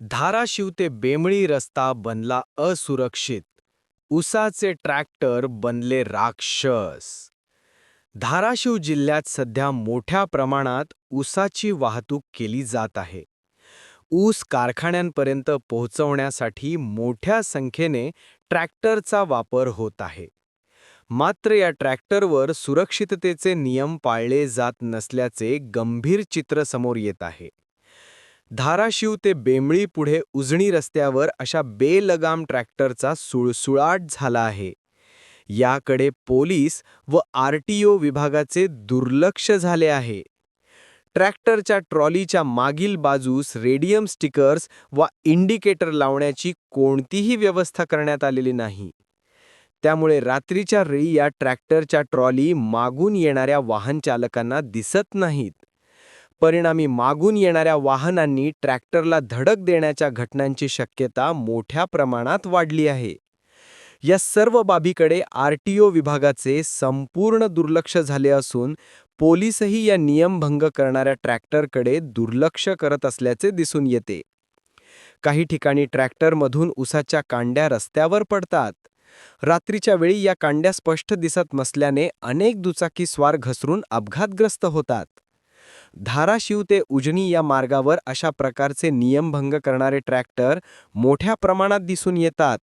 धाराशिव ते बेमळी रस्ता बनला असुरक्षित. उसाचे ट्रॅक्टर बनले राक्षस. धाराशिव जिल्ह्यात सध्या मोठ्या प्रमाणात ऊसाची वाहतूक केली जात आहे. ऊस कारखान्यांपर्यंत पोहोचवण्यासाठी मोठ्या संख्येने ट्रॅक्टरचा वापर होत आहे. मात्र या ट्रॅक्टरवर सुरक्षिततेचे नियम पाळले जात नसल्याचे गंभीर चित्र समोर येत आहे. धाराशिव ते बेंबळी पुढे उजणी रस्त्यावर अशा बेलगाम ट्रॅक्टरचा सुळसुळाट झाला आहे. याकडे पोलीस व आरटीओ विभागाचे दुर्लक्ष झाले आहे. ट्रॅक्टरच्या ट्रॉलीच्या मागील बाजूस रेडियम स्टिकर्स वा इंडिकेटर लावण्याची कोणतीही व्यवस्था करण्यात आलेली नाही. त्यामुळे रात्रीच्या वेळी या ट्रॅक्टरच्या ट्रॉली मागून येणाऱ्या वाहनचालकांना दिसत नाहीत. परिणामी मागून येणाऱ्या वाहनांनी ट्रॅक्टरला धडक देण्याच्या घटनांची शक्यता मोठ्या प्रमाणात वाढली आहे. या सर्व बाबीकडे आरटीओ विभागाचे संपूर्ण दुर्लक्ष झाले असून पोलीसही या नियमभंग करणाऱ्या ट्रॅक्टरकडे दुर्लक्ष करत असल्याचे दिसून येते. काही ठिकाणी ट्रॅक्टरमधून उसाच्या कांड्या रस्त्यावर पडतात. रात्रीच्या वेळी या कांड्या स्पष्ट दिसत नसल्याने अनेक दुचाकी स्वार घसरून अपघातग्रस्त होतात. धाराशिव ते उजनी या मार्गावर अशा प्रकारचे नियमभंग करणारे ट्रॅक्टर मोठ्या प्रमाणात दिसून येतात.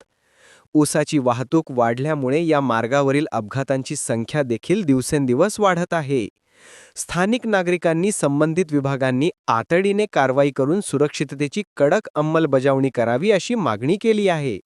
ऊसाची वाहतूक वाढल्यामुळे या मार्गावरील अपघातांची संख्या देखील दिवसेंदिवस वाढत आहे. स्थानिक नागरिकांनी संबंधित विभागांनी तातडीने कारवाई करून सुरक्षिततेची कडक अंमलबजावणी करावी अशी मागणी केली आहे.